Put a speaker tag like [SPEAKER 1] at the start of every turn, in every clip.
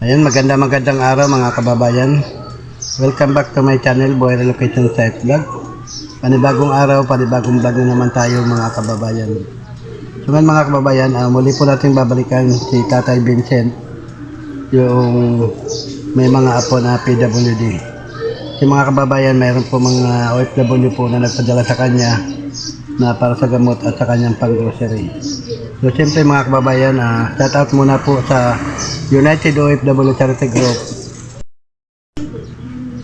[SPEAKER 1] Ayun, maganda magandang araw mga kababayan. Welcome back to my channel, Boy Relocation Site Vlog. Panibagong araw, panibagong vlog na naman tayo mga kababayan. So ngayon mga kababayan, ah, muli po natin babalikan si Tatay Vincent, yung may mga apo na PWD. Si mga kababayan, mayroon po mga OFW po na nagpadala sa kanya na para sa gamot at sa kanyang pang-grocery. So siyempre mga kababayan, ah, shout out muna po sa United OFW Charity Group.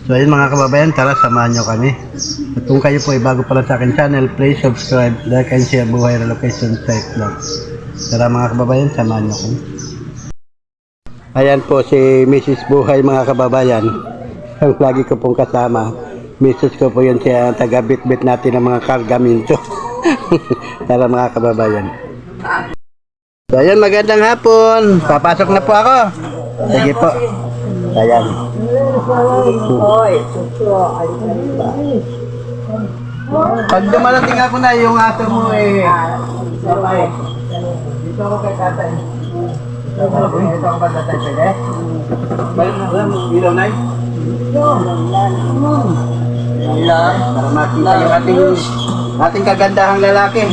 [SPEAKER 1] So ayun mga kababayan, tara samahan nyo kami. At kung kayo po ay bago pala sa akin channel, please subscribe, like and share Buhay Relocation Site Vlog. Tara mga kababayan, samahan nyo kami. Ayan po si Mrs. Buhay mga kababayan. Ang lagi ko pong kasama. Mrs. ko po yun siya taga-bit-bit natin ng mga kargamento. Tara mga kababayan. So ayan, magandang hapon. Papasok na po ako. Sige po. Ayan. Pag dumarating ako na, yung ato mo eh. Dito ako kay tatay. Dito ako ba tatay pwede? Balik na ba? Ilaw na Ilaw. Para makita yung ating, ating kagandahang lalaki.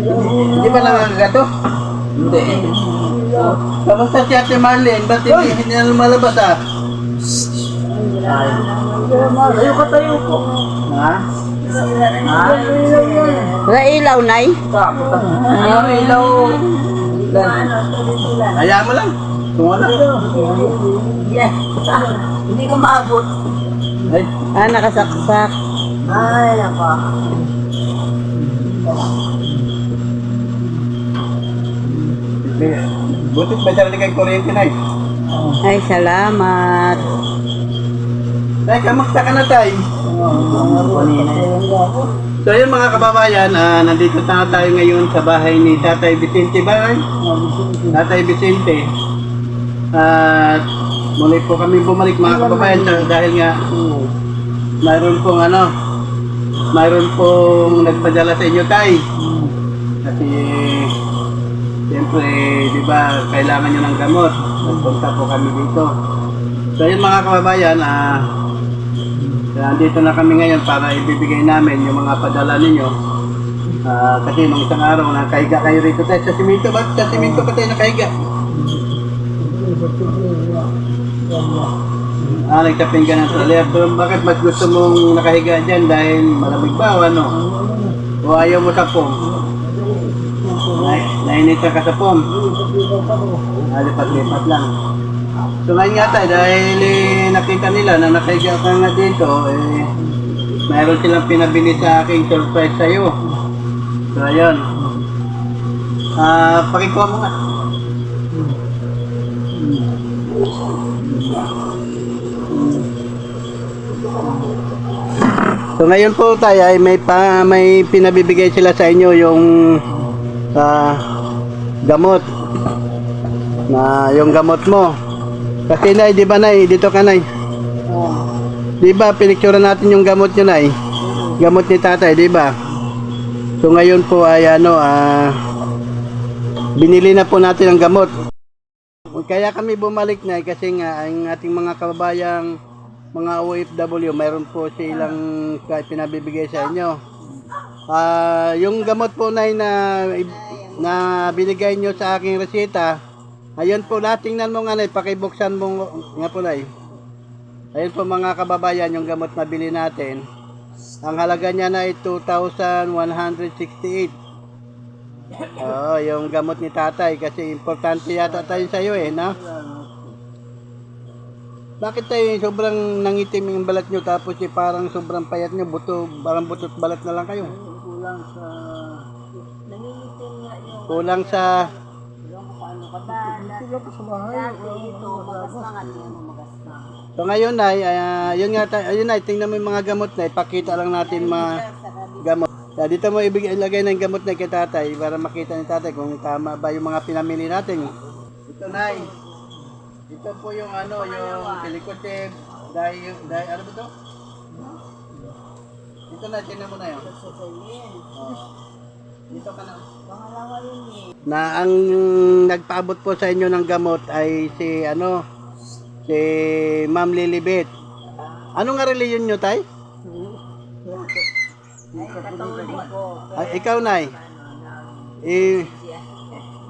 [SPEAKER 1] Hindi ba nakakagato? Hindi. Kamusta si Ate Marlene? Ba't hindi, hindi na lumalabas ah?
[SPEAKER 2] Tayo ka tayo po.
[SPEAKER 1] Ha?
[SPEAKER 2] Wala ilaw, Nay?
[SPEAKER 1] Ano ilaw? Hayaan mo lang. Wala.
[SPEAKER 2] Yes. Hindi ko maabot.
[SPEAKER 1] Ay,
[SPEAKER 2] Ah, nakasaksak. Ay, nako.
[SPEAKER 1] Butit ba siya kay kuryente na eh?
[SPEAKER 2] Ay, salamat.
[SPEAKER 1] Tay, kamusta ka na tay? So yun mga kababayan, ah, nandito na tayo ngayon sa bahay ni Tatay Vicente ba? Tatay Vicente. At muli po kami bumalik mga kababayan dahil nga mayroon pong ano, mayroon pong nagpadala sa inyo tay. Kasi siyempre, di ba, kailangan nyo ng gamot. Nagpunta po kami dito. So yun mga kababayan, ah, kaya andito na kami ngayon para ibibigay namin yung mga padala ninyo. Ah, kasi nung isang araw, nakahiga kayo rito tayo sa simento. Ba't sa simento ka tayo nakahiga? Ah, nagtaping ka ng traler. Pero bakit mas gusto mong nakahiga dyan? Dahil malamig ba o ano? O ayaw mo sa pom? Na- Nainitan ka sa pom? Ah, lipat-lipat lang. So ngayon nga tayo, dahil eh, nakita nila na nakahiga ka nga dito, eh, mayroon silang pinabili sa aking surprise sa'yo. So ayun. Ah, pakikuha mo nga. So ngayon po tayo ay may pa, may pinabibigay sila sa inyo yung ah, gamot na yung gamot mo. Kasi nay, di ba nay, dito ka nay. Di ba pinicture natin yung gamot niyo nay? Gamot ni tatay, di ba? So ngayon po ay ano, ah, binili na po natin ang gamot. Kaya kami bumalik na kasi nga ang ating mga kababayang mga OFW, mayroon po silang pinabibigay sa inyo. Ah, yung gamot po na na na binigay nyo sa aking reseta, ayun po natingnan mo nga na pakibuksan mo nga po na Ayun po mga kababayan, yung gamot na bili natin. Ang halaga niya na ay 2,168. Oo, yung gamot ni tatay kasi importante yata tayo sa iyo eh, no? Bakit tayo sobrang nangitim yung balat nyo tapos eh, parang sobrang payat nyo, buto, parang butot balat na lang kayo? Kulang sa... Kulang sa... So ngayon ay, ah, yun nga, ayun na, tingnan mo yung mga gamot na, ipakita lang natin mga gamot. Kaya dito mo ibigay, ilagay ng gamot na kay tatay para makita ni tatay kung tama ba yung mga pinamili natin. Ito na Ito po yung ano, yung Helicotib, dahil, dahil, ano ba ito? Ito na, tingnan mo na yun. Oh. Dito ka na. Na ang nagpaabot po sa inyo ng gamot ay si ano, si Ma'am Lilibet. Ano nga reliyon nyo, tay? Ay, ikaw, nay. Eh,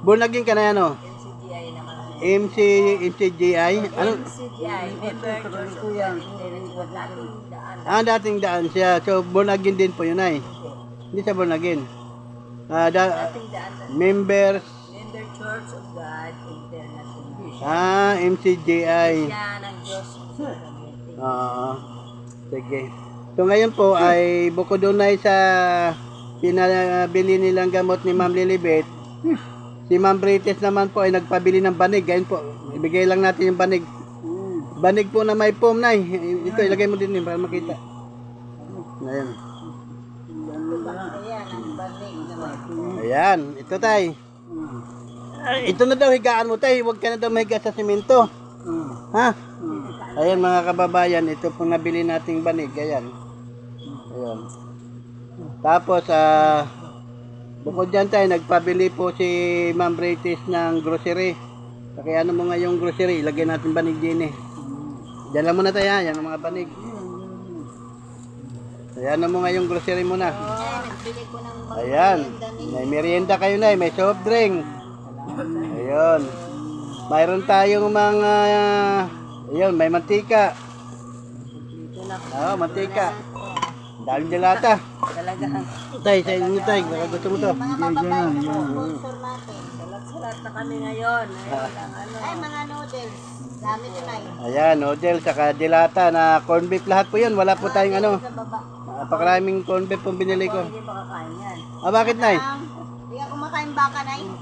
[SPEAKER 1] born again ka na ano?
[SPEAKER 2] NCGI naman.
[SPEAKER 1] MC, MCGI? Ano?
[SPEAKER 2] NCGI, Member Church of Dating Daan.
[SPEAKER 1] Ah, dating daan siya. So, born again din po yun, ay. Hindi siya born again. Ah, da,
[SPEAKER 2] Dating Daan.
[SPEAKER 1] members,
[SPEAKER 2] Member Church of God International.
[SPEAKER 1] ah, MCGI.
[SPEAKER 2] Siya ng Diyos.
[SPEAKER 1] Oo. Sige. So ngayon po ay bukod doon ay sa pinabili nilang gamot ni Ma'am Lilibet, si Ma'am Brites naman po ay nagpabili ng banig. Ngayon po, ibigay lang natin yung banig. Banig po na may foam na Ito, ilagay mo din yun para makita. Ngayon.
[SPEAKER 2] Ang naman.
[SPEAKER 1] Ayan, ito tay. Ito na daw higaan mo tay, huwag ka na daw mahiga sa simento. Ha? Ayan mga kababayan, ito pong nabili nating banig, ayan. Ayan. Tapos, ah, bukod dyan tayo, nagpabili po si Ma'am Britis ng grocery. Kaya ano mo nga yung grocery, ilagay natin banig din eh. Diyan lang muna tayo, ha? yan ang mga banig. Ayan na mo nga yung grocery muna.
[SPEAKER 2] Ayan, nagbili ko ng mga
[SPEAKER 1] Ayan. May merienda kayo na, may soft drink. Ayun. Mayroon tayong mga ayun, may mantika.
[SPEAKER 2] dito na.
[SPEAKER 1] Oo, mantika. Dahil dilata.
[SPEAKER 2] Talaga.
[SPEAKER 1] Tay, sa inyo tay, baka gusto mo to.
[SPEAKER 2] Mga kababayan po, sponsor natin. Salat-salat na kami ngayon. Ayun ang ano. Ay, mga noodles. Dami ko na yun.
[SPEAKER 1] Ayan, noodle, saka dilata na corn beef lahat po yun. Wala po tayong ano.
[SPEAKER 2] Sa baba.
[SPEAKER 1] Napakaraming corn beef pong binili ko.
[SPEAKER 2] Hindi makakain yan.
[SPEAKER 1] Ah, bakit nay?
[SPEAKER 2] Hindi ka kumakain baka na yun.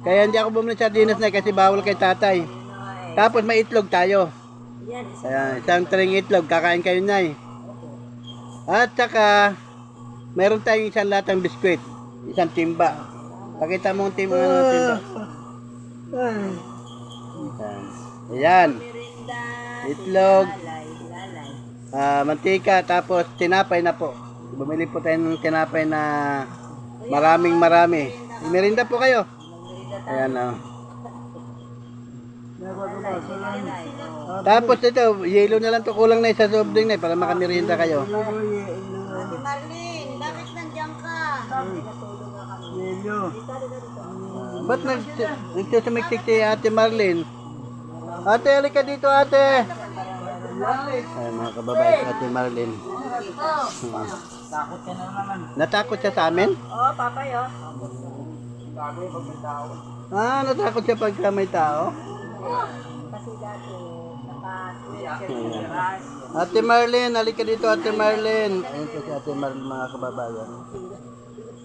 [SPEAKER 1] Kaya hindi ako bumili ng sardinas na kasi bawal kay tatay. Tapos may itlog tayo.
[SPEAKER 2] Yan, isa.
[SPEAKER 1] Ayan, isang tring itlog, kakain kayo na At saka, meron tayong isang latang biskwit, isang timba. Pakita mo ang timba ng timba. Ayan. Ayan,
[SPEAKER 2] Merinda.
[SPEAKER 1] Itlog. Ah, mantika, tapos tinapay na po. Bumili po tayo ng tinapay na maraming marami. Merinda po kayo. Ayan oh.
[SPEAKER 2] Lalay. Oh.
[SPEAKER 1] Tapos ito, yellow na lang to kulang na isa soft drink na eh, para makamerienda kayo.
[SPEAKER 2] Ate Marlene, bakit nandiyan ka?
[SPEAKER 1] Yellow. Ba't nag nagsusumiksik si Ate Marlene? Ate, halika dito ate. Ay, mga kababayan, Ate Marlene.
[SPEAKER 2] Takot ka na naman.
[SPEAKER 1] Natakot siya sa amin?
[SPEAKER 2] Oo, papay, oh.
[SPEAKER 1] Ah, natakot siya pagka may tao?
[SPEAKER 2] Kasi dati,
[SPEAKER 1] Ate Marlene, halika dito Ate Marlene. Ayun po si Ate Marlene, mga kababayan.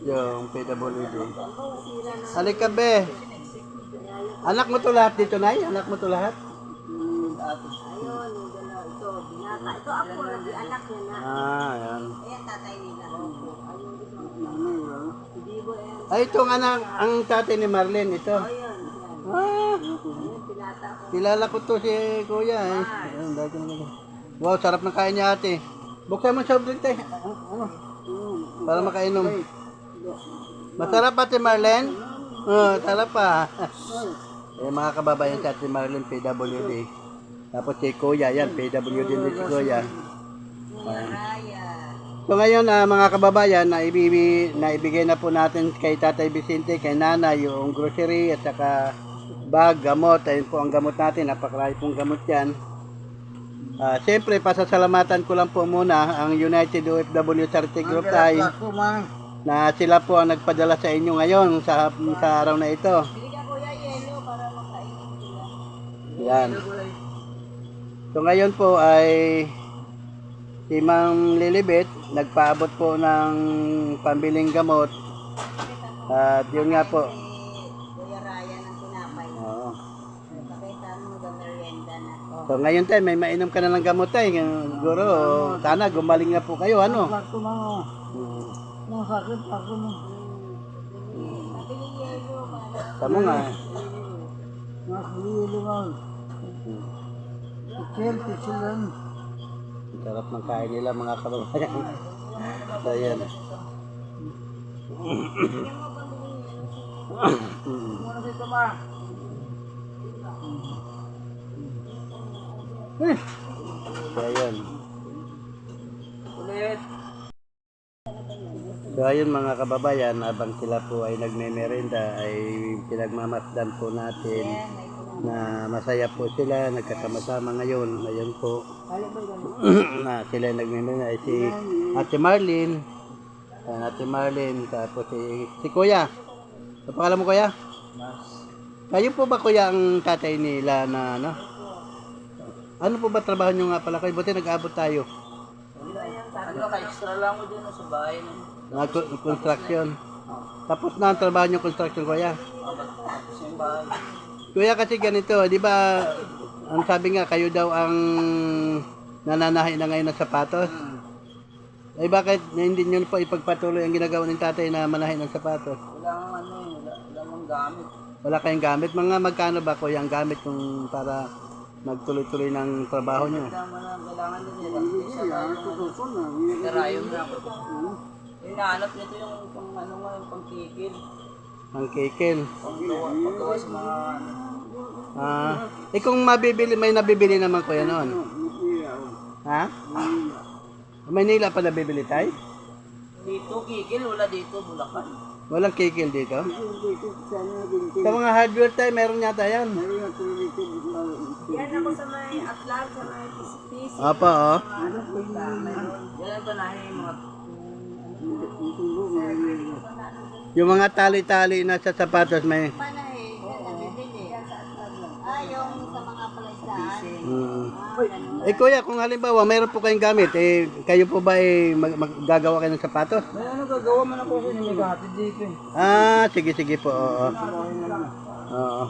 [SPEAKER 1] Yung PWD. Halika be. Anak mo to lahat dito, Nay? Anak mo to lahat?
[SPEAKER 2] Ayun, yung dalawa, ito, binata. Ito ako, nag anak niya na.
[SPEAKER 1] Ah, ayan.
[SPEAKER 2] Ayan, tatay nila.
[SPEAKER 1] Ay, itong anak, ang tatay ni Marlene, ito.
[SPEAKER 2] Ayun, yan.
[SPEAKER 1] Ah, kilala ko to si Kuya eh. Naman. Wow, sarap ng kain niya ate. Buksan mo sa drink tayo. Ano? Para makainom. Masarap ate Marlene? Oo, sarap pa. eh, mga kababayan sa ate Marlene, PWD. Tapos si Kuya, yan, PWD din si Kuya. So ngayon ah, mga kababayan, na ibibigay, na po natin kay Tatay Vicente, kay Nana, yung grocery at saka bag, gamot. Ayun po ang gamot natin, napakarami pong gamot yan. Ah, Siyempre, pasasalamatan ko lang po muna ang United OFW Charity Group tayo na sila po ang nagpadala sa inyo ngayon sa, sa araw na ito. Yan. So ngayon po ay si Ma'am Lilibet nagpaabot po ng pambiling gamot. At yun nga po.
[SPEAKER 2] Kuya Raya ng tinapay.
[SPEAKER 1] Oo.
[SPEAKER 2] Pakita mo the merienda na.
[SPEAKER 1] So ngayon tayo may mainom ka na ng gamot tayo. Siguro sana gumaling na po kayo ano. Hmm.
[SPEAKER 2] Mabili yelo para.
[SPEAKER 1] Tama nga. Ang Sarap ng kain nila mga kababayan. So yan. So, ayun.
[SPEAKER 3] Ulit.
[SPEAKER 1] So ayun mga kababayan, habang sila po ay nagmemerenda ay pinagmamasdan po natin na masaya po sila, nagkakama-sama ngayon. Ngayon po na sila ay si Ate Marlene, Ayan, Ate Marlene, tapos si, si Kuya. Ano pangalan mo Kuya? Kayo po ba Kuya ang tatay nila na ano? Ano po ba trabaho nyo nga pala kayo? Buti nag-abot tayo.
[SPEAKER 3] Ano ka, extra lang ko din sa bahay na.
[SPEAKER 1] Construction. Tapos na ang trabaho nyo construction, kuya.
[SPEAKER 3] Tapos yung bahay.
[SPEAKER 1] Kuya kasi ganito, di ba, ang sabi nga, kayo daw ang nananahi na ngayon ng sapatos. Eh bakit hindi nyo po ipagpatuloy ang ginagawa ng tatay na manahin ng sapatos?
[SPEAKER 3] Wala kang ano eh, wala, wala kang gamit.
[SPEAKER 1] Wala kayong gamit? Mga magkano ba kuya ang gamit kung para magtuloy-tuloy ng trabaho nyo?
[SPEAKER 3] Tama na, kailangan din nila. Isa tayo yung karayom na ako. Hinahanap nito yung pang ano nga, yung pangkikil.
[SPEAKER 1] Ang kikil.
[SPEAKER 3] Panggawa, paggawa sa mga ano.
[SPEAKER 1] Ah, eh kung mabibili, may nabibili naman kuya noon. Ha? Manila pa nabibili tayo?
[SPEAKER 3] Dito, kikil, wala dito, Bulacan.
[SPEAKER 1] Walang kikil dito? Sa mga hardware tayo, meron yata yan.
[SPEAKER 2] Yan ako sa may atlas, sa may pis-pis.
[SPEAKER 1] Opo, oh.
[SPEAKER 3] Yan ang panahe yung mga
[SPEAKER 1] Yung mga tali-tali na sa sapatos may...
[SPEAKER 2] Panahe, yan ang bibili. Ah, yung sa mga palaisdaan.
[SPEAKER 1] Mm. Eh kuya, kung halimbawa mayroon po kayong gamit, eh kayo po ba eh mag- maggagawa kayo ng sapatos?
[SPEAKER 3] May ano gagawa man ako sa inyo, may hatid dito eh.
[SPEAKER 1] Ah, sige sige po. Oo. Oo.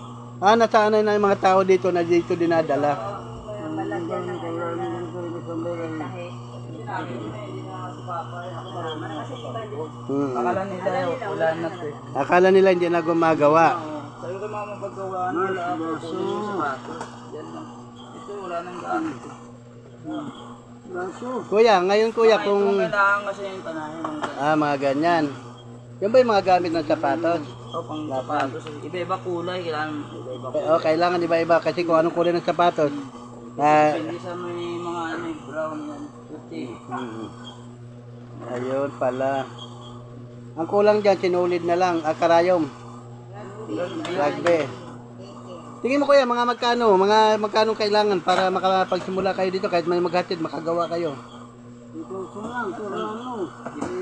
[SPEAKER 1] Ah, nasanay na yung mga tao dito na dito dinadala.
[SPEAKER 2] Ano.
[SPEAKER 1] Hmm.
[SPEAKER 3] Akala nila, wala na to eh.
[SPEAKER 1] Akala nila hindi na gumagawa.
[SPEAKER 3] Sabi ko mga mapaggawa nila ako sa sapatos. Wala nang gamit.
[SPEAKER 1] Kuya, ngayon kuya
[SPEAKER 3] Kung
[SPEAKER 1] kung
[SPEAKER 3] kailangan kasi yung ganyan.
[SPEAKER 1] ah mga ganyan. Yan ba yung mga gamit ng sapatos?
[SPEAKER 3] O pang sapatos. Iba-iba kulay, kailangan iba-iba
[SPEAKER 1] Eh, Oh, kailangan iba-iba kasi kung anong kulay ng sapatos. Ah,
[SPEAKER 3] Hindi sa may mga ano, eh, brown yan, puti.
[SPEAKER 1] mm. Ayun pala. Ang kulang dyan, sinulid na lang, ah, karayom, rugby. Tingin mo kuya, mga magkano, mga magkano kailangan para makapagsimula kayo dito kahit may maghatid, makagawa kayo.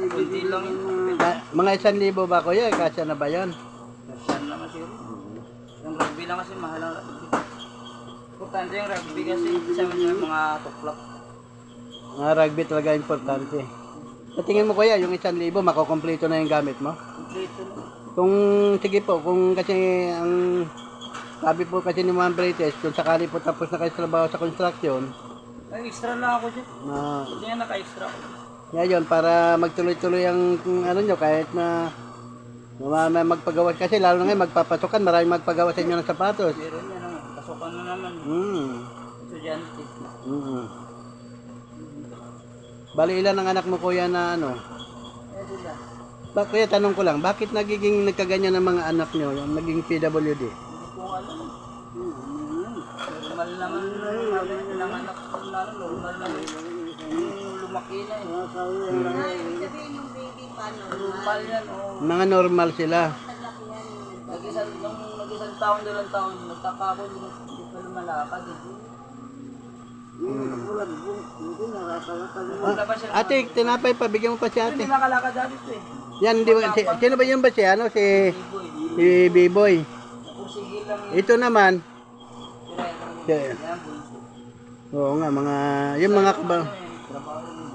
[SPEAKER 3] Kunti lang yun.
[SPEAKER 1] Ah, mga isang libo ba kuya, kasya na ba yan?
[SPEAKER 3] Saan naman siguro. Yung rugby lang kasi mahal ang rugby. Importante yung rugby kasi sa mga tuklap.
[SPEAKER 1] Mga rugby talaga importante. Tingin mo kuya, yung isang libo, makukompleto na yung gamit mo?
[SPEAKER 3] Kompleto na.
[SPEAKER 1] Kung, sige po, kung kasi ang sabi po kasi ni Ma'am Brites, kung sakali po tapos na kayo sa trabaho sa construction,
[SPEAKER 3] Ay, extra lang ako dyan.
[SPEAKER 1] na
[SPEAKER 3] Hindi nga naka-extra ako.
[SPEAKER 1] ngayon, para magtuloy-tuloy ang ano nyo, kahit na na na magpagawa kasi lalo na ngayon magpapasokan, maraming magpagawa sa inyo ng sapatos.
[SPEAKER 3] Pero yan ang pasukan na naman.
[SPEAKER 1] Hmm.
[SPEAKER 3] Estudyante.
[SPEAKER 1] Mm. Bali ilan ang anak mo kuya na ano?
[SPEAKER 3] Eh, sila.
[SPEAKER 1] Ba, kuya, tanong ko lang, bakit nagiging nagkaganyan ng mga anak nyo, yung naging PWD?
[SPEAKER 3] Hindi ko alam. Normal naman sabi ng anak ko na normal naman. Yung lumaki na eh.
[SPEAKER 2] Ah, sabihin yung baby pa, normal.
[SPEAKER 3] Yan, oh.
[SPEAKER 1] Mga normal sila.
[SPEAKER 3] Nag-isang, nung nag-isang taon, dalawang taon, nagtaka ako, hindi hindi pa lumalakad eh. Siya.
[SPEAKER 1] Ate, tinapay pa, bigyan mo pa si ate.
[SPEAKER 3] Hindi makalakad dati ito eh.
[SPEAKER 1] Yan, di ba, si, sino ba yun ba si, ano, si, si B-Boy? Ito naman,
[SPEAKER 3] Bunso.
[SPEAKER 1] oo nga, mga, yung mga kaba,
[SPEAKER 3] Trabaho yun.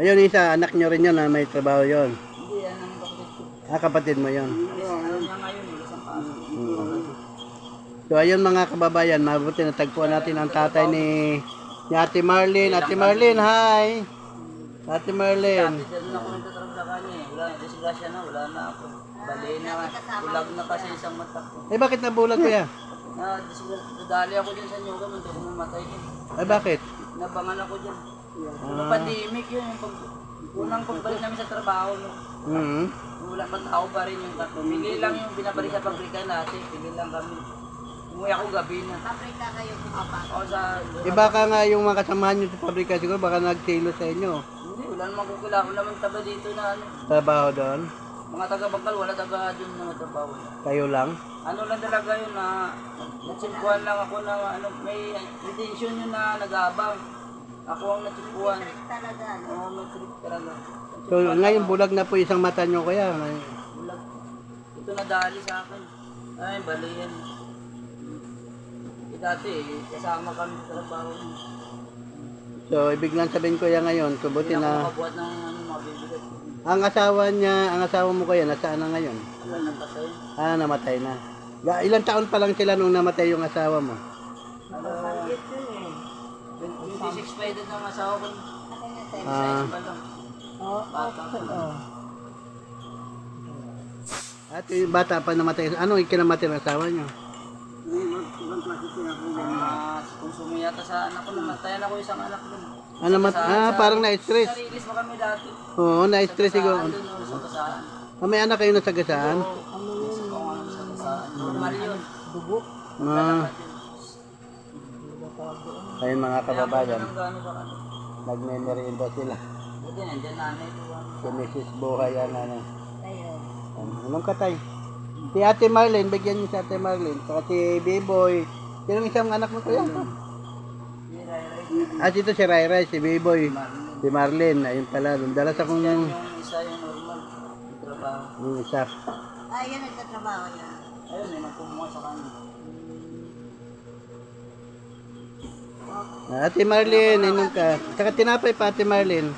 [SPEAKER 1] ayun isa, anak nyo rin yun na may trabaho yon.
[SPEAKER 3] Hindi, yan ang kapatid ko.
[SPEAKER 1] Ah, kapatid mo
[SPEAKER 3] siyang pasok.
[SPEAKER 1] So ayun mga kababayan, mabuti natagpuan natin ang tatay ni, ni Ate Marlene. Ate Marlene, hi! Ate Marlene.
[SPEAKER 3] Dati dyan ako nagtatrabaho niya eh. Wala, disgrasya na, wala na ako. Bali na, ulag na kasi isang mata ko.
[SPEAKER 1] Eh bakit nabulag kaya?
[SPEAKER 3] Na, dadali ako dyan sa Nyuga, hindi ako mamatay.
[SPEAKER 1] Eh bakit?
[SPEAKER 3] Nabangan ako dyan. Yung pandemic yun, yung pag, unang pagbalik namin sa trabaho, no,
[SPEAKER 1] Mm
[SPEAKER 3] wala pa tao pa rin yung tatlo. Pili lang yung binabalik sa pabrika natin, pili lang kami. Umuwi ako gabi na.
[SPEAKER 2] Paprika kayo pumapasok.
[SPEAKER 3] Ako sa...
[SPEAKER 1] Iba ka nga yung mga kasamahan nyo sa pabrika siguro baka nagtilo sa inyo.
[SPEAKER 3] Hindi, wala namang kukila. Wala naman taga dito na ano.
[SPEAKER 1] Trabaho doon.
[SPEAKER 3] Mga taga Bangkal, wala taga dun na trabaho.
[SPEAKER 1] Kayo lang.
[SPEAKER 3] Ano lang talaga yun na natsimpuan lang ako na ano, may intention yun na nag-aabang. Ako ang natsimpuan.
[SPEAKER 2] Talaga.
[SPEAKER 3] Oo, may trip talaga.
[SPEAKER 1] So ngayon bulag na po isang mata nyo kaya.
[SPEAKER 3] Bulag. Ito nadali sa akin. Ay, bali yan. Eh, dati, eh, kasama kami sa trabaho.
[SPEAKER 1] So ibig lang sabihin ko yan ngayon,
[SPEAKER 3] Hindi
[SPEAKER 1] kubuti
[SPEAKER 3] na ako
[SPEAKER 1] na
[SPEAKER 3] makabuhat ng ano, mga bibigat.
[SPEAKER 1] Ang asawa niya, ang asawa mo kuya, nasaan na ngayon?
[SPEAKER 3] Patay.
[SPEAKER 1] Ah, namatay na. Ga, ilang taon pa lang sila nung namatay yung asawa mo?
[SPEAKER 3] Ano, 26 pa edad ng asawa ko.
[SPEAKER 1] Ah,
[SPEAKER 3] lang. Bata pa lang.
[SPEAKER 1] at yung bata pa namatay. Ano yung kinamatay ng asawa niyo?
[SPEAKER 3] Ah, kung sumiyata sa anak ko, namatayan ako isang anak dun.
[SPEAKER 1] Ah, namat ah parang na-stress.
[SPEAKER 3] Release pa kami dati.
[SPEAKER 1] Oo, na-stress siguro.
[SPEAKER 3] Dun, no, sa kasaan.
[SPEAKER 1] Ah, may anak kayo na sa gasaan?
[SPEAKER 3] Ano sa kasaan. Normal yun. Dugo.
[SPEAKER 1] Ah, ayun mga kababayan,
[SPEAKER 3] kami?
[SPEAKER 1] nagme-merienda sila.
[SPEAKER 3] Buti nandiyan nanay ko.
[SPEAKER 1] Si Mrs. Buhay yan, ano.
[SPEAKER 2] Ayun.
[SPEAKER 1] Anong katay? Si Ate Marlene, bigyan niyo si Ate Marlene. Saka si B-Boy. Sinong isang anak mo kuya? Ah, dito si Rai Rai, si B-Boy. Si Marlene, ayun pala. Dala sa kong
[SPEAKER 3] Yan yung isa yung normal. Yung trabaho.
[SPEAKER 1] yung isa.
[SPEAKER 2] Ay, yan nagtatrabaho niya.
[SPEAKER 3] Ayun, may nagkumuha sa kanya.
[SPEAKER 1] Ah, Ate Marlene, inom ka. Saka tinapay pa Ate Marlene.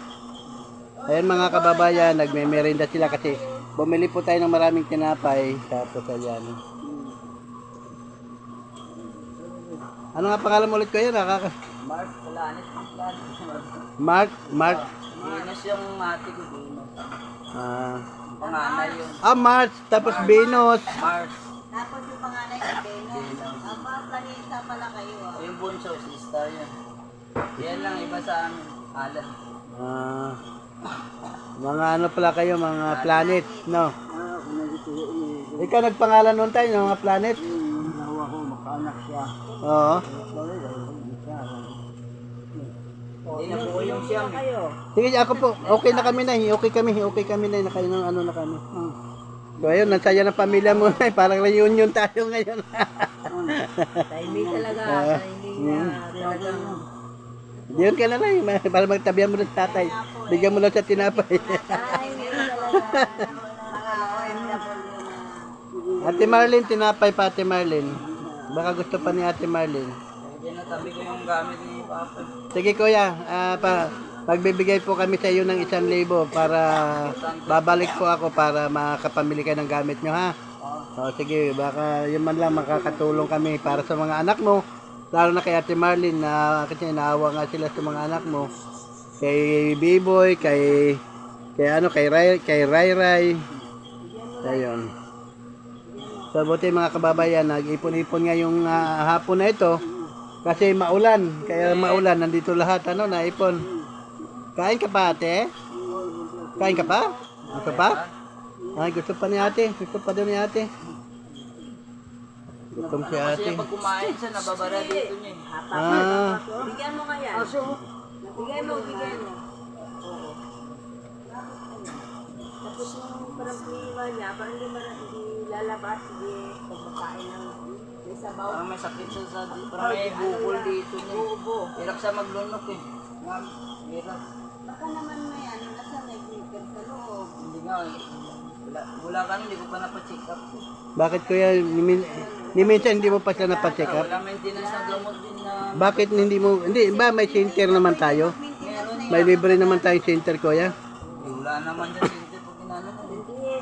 [SPEAKER 1] Ayun mga kababayan, nagme-merienda sila kasi bumili po tayo ng maraming tinapay. Tapos ayan. Ano nga pangalan mo ulit ko yan? Nakaka...
[SPEAKER 3] Mark, Planet, Planet.
[SPEAKER 1] Mark? Mark?
[SPEAKER 3] Minus yung ate ko doon.
[SPEAKER 1] Ah,
[SPEAKER 3] Panganay yun.
[SPEAKER 1] ah March, tapos Venus.
[SPEAKER 3] Mars.
[SPEAKER 2] Tapos yung panganay ni Venus. Ang mga planeta pala kayo. ah.
[SPEAKER 3] Yung bunso, si Star yun. Yan lang, iba sa amin. Alan.
[SPEAKER 1] Ah, mga ano pala kayo, mga planet, no? Ikaw nagpangalan noon tayo, ng mga planet?
[SPEAKER 3] Nawa ko, makaanak siya.
[SPEAKER 1] Oo.
[SPEAKER 3] Hindi na po yung siyang.
[SPEAKER 1] Sige, ako po. Okay na kami na. Okay kami. Okay kami na. Nakain ng ano na kami. So ayun, nansaya ng pamilya mo na. Parang reunion tayo ngayon.
[SPEAKER 2] Timing talaga. Timing na talagang
[SPEAKER 1] Diyon ka na lang. eh. Para magtabihan mo ng tatay. Bigyan mo lang sa tinapay.
[SPEAKER 2] timing talaga. Na.
[SPEAKER 1] Ate Marlene, tinapay pa Ate Marlene. Baka gusto pa ni Ate Marlene.
[SPEAKER 3] Yan natabi ko yung gamit ni Papa.
[SPEAKER 1] Sige kuya, ah, pa, magbibigay po kami sa iyo ng isang libo para babalik po ako para makapamili kayo ng gamit nyo ha. O sige, baka yun man lang makakatulong kami para sa mga anak mo. Lalo na kay Ate Marlene na kasi naawa nga sila sa mga anak mo. Kay B-Boy, kay kay ano kay Ray, kay Ray Ray. Ayun. So buti mga kababayan, nag-ipon-ipon nga yung ah, hapon na ito. Kasi maulan, kaya maulan, nandito lahat, ano, naipon. Kain ka pa, ate? Kain ka pa? Gusto pa? Ay, gusto pa ni ate. Gusto pa daw ni ate. Gutom si ate.
[SPEAKER 3] Kasi pag kumain siya, nababara dito niya. eh.
[SPEAKER 1] Ah,
[SPEAKER 2] Bigyan mo nga yan. Bigay mo, bigay mo. Tapos yung parang piniwa niya, parang hindi, lalabas, hindi pagmakain ng sabaw.
[SPEAKER 3] Parang may sakit siya sa dito. Parang may bukol dito niya.
[SPEAKER 2] Bubo.
[SPEAKER 3] Hirap siya maglunok eh. Ma'am, hirap.
[SPEAKER 2] Baka naman may ano, nasa may glitter sa loob.
[SPEAKER 3] Hindi nga eh. Wala, wala ka nun, hindi ko pa napacheck up. eh.
[SPEAKER 1] bakit kuya, ni, min- ni minsan hindi mo pa siya napacheck up?
[SPEAKER 3] Wala maintenance na gamot din na
[SPEAKER 1] Bakit hindi mo, hindi ba may center naman tayo?
[SPEAKER 3] meron.
[SPEAKER 1] May libre naman tayong center kuya.
[SPEAKER 3] Eh, wala naman dyan sinte pag inano na. eh.
[SPEAKER 2] Hindi.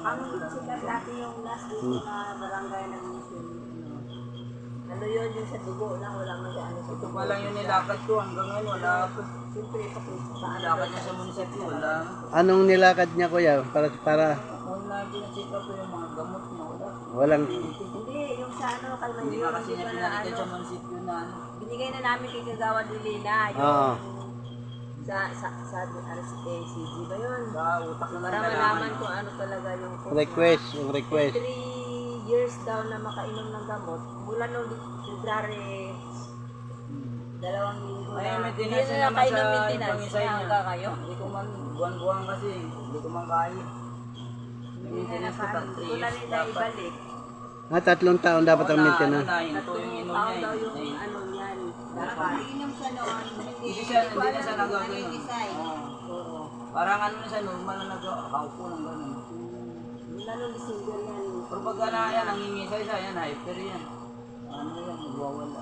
[SPEAKER 2] Ang sikat dati yung last na barangay ng mission. Ano yun, yung sa dugo lang, wala man sa ano sa
[SPEAKER 3] Ito
[SPEAKER 2] dugo.
[SPEAKER 3] pa lang yung nilakad ko hanggang ngayon wala pa.
[SPEAKER 2] Siyempre, sa ano.
[SPEAKER 3] Nilakad niya sa munisipyo, wala.
[SPEAKER 1] Anong nilakad niya kuya para para
[SPEAKER 3] Kung na pinacheck up ko yung mga gamot niya, wala.
[SPEAKER 1] walang
[SPEAKER 2] Hindi, yung sa ano, kay
[SPEAKER 3] Hindi
[SPEAKER 2] Mayor,
[SPEAKER 3] kasi niya pinakita
[SPEAKER 2] ano.
[SPEAKER 3] sa munisipyo na ano.
[SPEAKER 2] Binigay na namin kay Kagawad Lilina, yung
[SPEAKER 1] Oo.
[SPEAKER 2] sa, sa, sa, ano, sa ACG ba yun?
[SPEAKER 3] Sa utak na lang
[SPEAKER 2] Para malaman kung ano talaga yung
[SPEAKER 1] request, yung request.
[SPEAKER 2] three years daw na makainom ng gamot, mula nung February, dalawang linggo
[SPEAKER 3] Ay,
[SPEAKER 2] na.
[SPEAKER 3] maintenance
[SPEAKER 2] Hindi
[SPEAKER 3] na naman sa
[SPEAKER 2] maintenance.
[SPEAKER 3] ibang isa niya.
[SPEAKER 2] Kayo.
[SPEAKER 3] Hindi ko man, buwan-buwan kasi, hindi ko man kaya.
[SPEAKER 2] Hindi na
[SPEAKER 3] Maintenance ko
[SPEAKER 2] naka,
[SPEAKER 3] pag 3
[SPEAKER 2] ko na
[SPEAKER 3] years
[SPEAKER 2] rin na
[SPEAKER 3] dapat.
[SPEAKER 2] ibalik.
[SPEAKER 1] Ah, tatlong taon dapat ang maintenance.
[SPEAKER 3] Ano
[SPEAKER 2] Tatlong taon daw yung ano yan. Dapat.
[SPEAKER 4] Inom siya noon,
[SPEAKER 3] Hindi siya, hindi na siya nagagano. Parang ano na siya, normal na nag-haupo ng gano'n.
[SPEAKER 2] Mula nung December yan.
[SPEAKER 3] Pero pag ano yan, nangingisay siya, yan, hyper yan. Ano yan, nagwawala.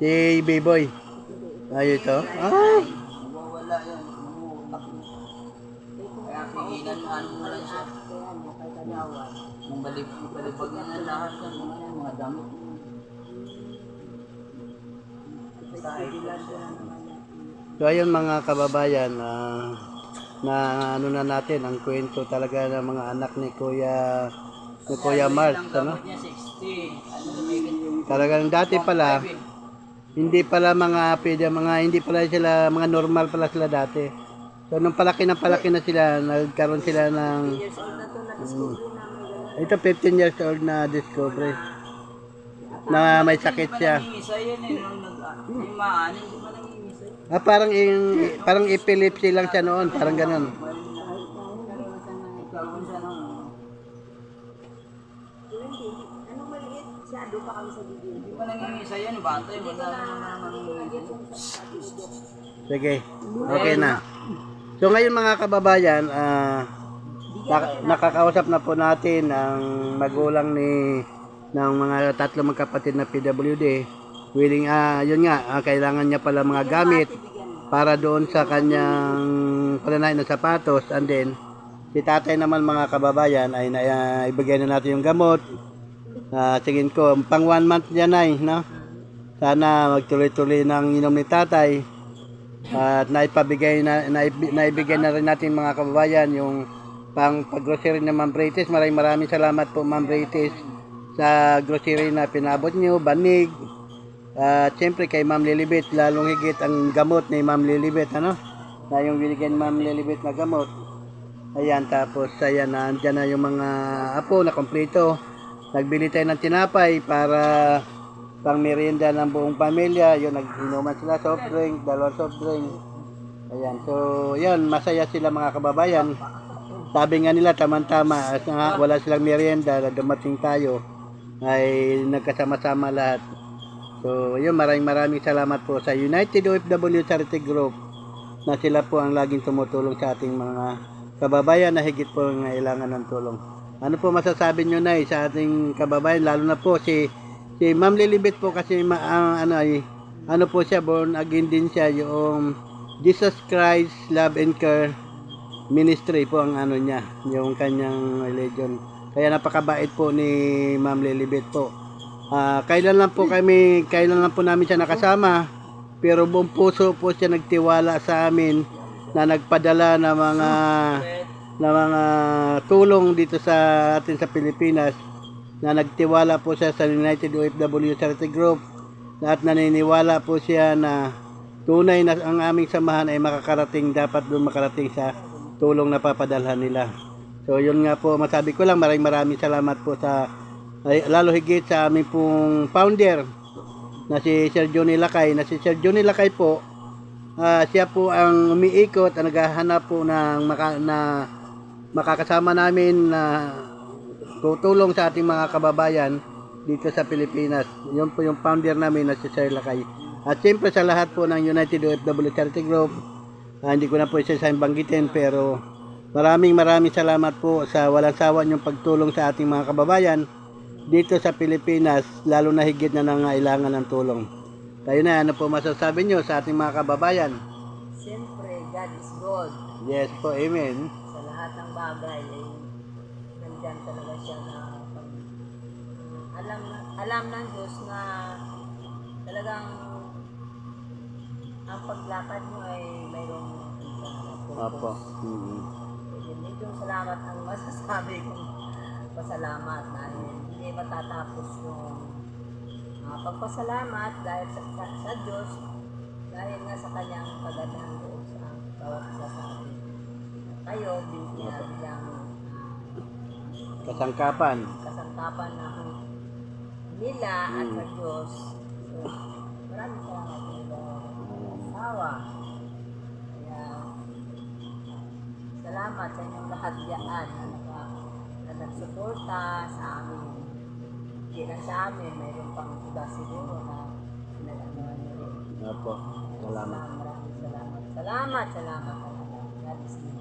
[SPEAKER 1] Si B-Boy. Ay, ito. Ah,
[SPEAKER 3] Nagwawala yan, na. Kaya pigilan, ano mo lang siya. Nung balib, balibag na yan lahat yan, mga yan, mga damit.
[SPEAKER 1] So ayun mga kababayan, ah, na ano na natin ang kwento talaga ng mga anak ni Kuya ni Kuya
[SPEAKER 3] Ang
[SPEAKER 1] ano?
[SPEAKER 3] gamot niya, 60. Lumigit yung
[SPEAKER 1] Talagang dati pala hindi pala mga pwede mga hindi pala sila mga normal pala sila dati. So nung palaki na palaki na sila, nagkaroon sila ng
[SPEAKER 2] gano'n.
[SPEAKER 1] ito 15 years old na discovery na may sakit siya. Ah, parang yung, parang epilepsy lang siya noon, parang ganun.
[SPEAKER 3] Nagkaroon siya ng,
[SPEAKER 2] Pero hindi, anong maliit? Shadow pa kami sa video.
[SPEAKER 3] hindi naman naman.
[SPEAKER 1] Sige. Okay na. So ngayon mga kababayan, ah nak- nakakausap na po natin ang magulang ni ng mga tatlo magkapatid na PWD. Willing ah yun nga, ah, kailangan niya pala mga gamit para doon sa kanyang pananay na sapatos and then si tatay naman mga kababayan ay na, ah, ibigay na natin yung gamot. Ah, tingin ko, pang one month yan ay, no? Sana magtuloy-tuloy ng inom ni tatay. At naipabigay na naib- naibigay na rin natin mga kababayan yung pang pag-grocery ng Ma'am Brites. Maraming maraming salamat po Ma'am Brites sa grocery na pinabot nyo, banig. At siyempre kay Ma'am Lilibet, lalong higit ang gamot ni Ma'am Lilibet, ano? Na yung binigyan ni Ma'am Lilibet na gamot. Ayan, tapos ayan, nandyan na yung mga apo na kompleto. Nagbili tayo ng tinapay para pang merienda ng buong pamilya. Yun, nag-inuman sila soft drink, dalawang soft drink. Ayan, so yun, masaya sila mga kababayan. Sabi nga nila, tamang-tama, as nga wala silang merienda, dumating tayo, ay nagkasama-sama lahat. So, yun, maraming maraming salamat po sa United OFW Charity Group na sila po ang laging tumutulong sa ating mga kababayan na higit po ngailangan ng tulong. Ano po masasabi nyo na sa ating kababayan, lalo na po si si Ma'am Lilibet po kasi ma, ang ano ay ano po siya born again din siya yung Jesus Christ Love and Care Ministry po ang ano niya, yung kanyang religion. Kaya napakabait po ni Ma'am Lilibet po. Ah, kailan lang po kami, kailan lang po namin siya nakasama, pero buong puso po siya nagtiwala sa amin na nagpadala ng mga na mga tulong dito sa atin sa Pilipinas na nagtiwala po siya sa United OFW Charity Group at naniniwala po siya na tunay na ang aming samahan ay makakarating dapat doon makarating sa tulong na papadalhan nila. So yun nga po masabi ko lang maraming maraming salamat po sa ay, lalo higit sa aming pong founder na si Sir Johnny Lakay na si Sir Johnny Lakay po ah, siya po ang umiikot at naghahanap po ng maka, na makakasama namin na tutulong sa ating mga kababayan dito sa Pilipinas. Yun po yung founder namin na si Sir Lakay. At siyempre sa lahat po ng United OFW Charity Group, ah, hindi ko na po isa sa banggitin pero maraming maraming salamat po sa walang sawa niyong pagtulong sa ating mga kababayan dito sa Pilipinas, lalo na higit na nangailangan ng tulong. Tayo na, ano po masasabi niyo sa ating mga kababayan?
[SPEAKER 2] Siyempre, God is God.
[SPEAKER 1] Yes po, amen.
[SPEAKER 2] Lahat ng bagay, ay nandyan talaga siya na pag, alam, alam ng Diyos na talagang ang paglakad mo ay mayroong
[SPEAKER 1] Opo. Mm.
[SPEAKER 2] Medyo salamat ang masasabi kong pasalamat dahil hindi matatapos yung ah, pagpasalamat dahil sa, sa, sa Diyos dahil nga sa kanyang kagandang loob sa bawat isa sa atin. Kayo, binigyan bilang
[SPEAKER 1] kasangkapan.
[SPEAKER 2] kasangkapan ng nila at sa Diyos. So, maraming salamat sa iyo. Asawa. Kaya, salamat sa inyong lahat diyan na, naka, na nagsuporta sa amin. Hindi lang sa amin, mayroon pang iba siguro na pinag-anuhan niyo rin.
[SPEAKER 1] Opo, salamat.
[SPEAKER 2] Maraming salamat. Salamat, salamat. talaga. God is good.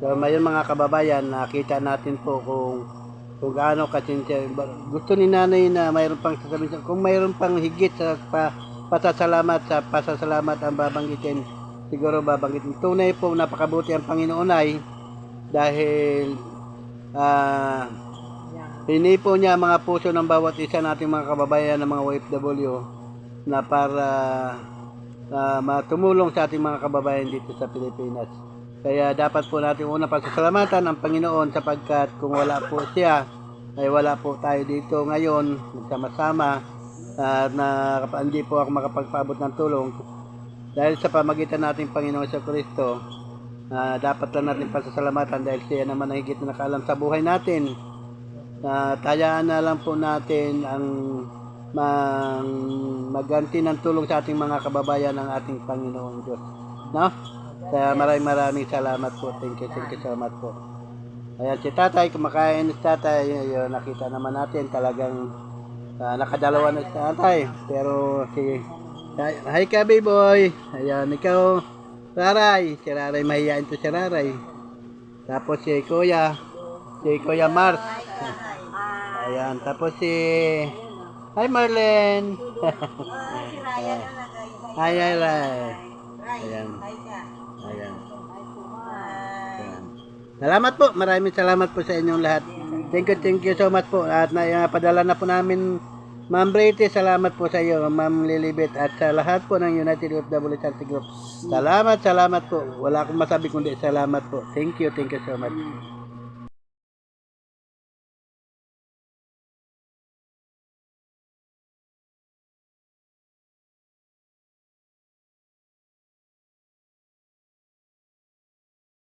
[SPEAKER 1] So ngayon mga kababayan, nakita natin po kung kung gaano kasinsya. Gusto ni nanay na mayroon pang sasabihin. sa- Kung mayroon pang higit sa pa, pasasalamat sa pasasalamat ang babanggitin, siguro babanggitin. Tunay po napakabuti ang Panginoon ay dahil ah
[SPEAKER 2] Yan.
[SPEAKER 1] Hinipo niya mga puso ng bawat isa nating mga kababayan ng mga OFW na para ah, matumulong sa ating mga kababayan dito sa Pilipinas. Kaya dapat po natin una pasasalamatan ang Panginoon sapagkat kung wala po siya, ay wala po tayo dito ngayon, magsama-sama, at na hindi po ako makapagpaabot ng tulong. Dahil sa pamagitan nating Panginoon sa Kristo, ah, dapat lang natin pasasalamatan dahil siya naman ang higit na nakaalam sa buhay natin na tayaan na lang po natin ang mang, maganti ng tulong sa ating mga kababayan ng ating Panginoong Diyos. No? Kaya maraming maraming salamat po. Thank you, thank you so much po. Ayan, si tatay, kumakain si tatay. Ayun, nakita naman natin talagang ah, nakadalawa na si tatay. Pero si... Hi ka, boy. Ayan, ikaw, Raray. Si Raray, mahihain to si Raray. Tapos si Kuya, si Kuya Mars. Ayan, tapos si... Hi Marlene. Hi, hi, hi. Ayan. Ayan. Ayan. Salamat po. Maraming salamat po sa inyong lahat. Thank you, thank you so much po. At napadala na po namin Ma'am Brady, salamat po sa iyo, Ma'am Lilibet, at sa lahat po ng United OFW Charity Group. Salamat, salamat po. Wala akong masabi kundi salamat po. Thank you, thank you so much.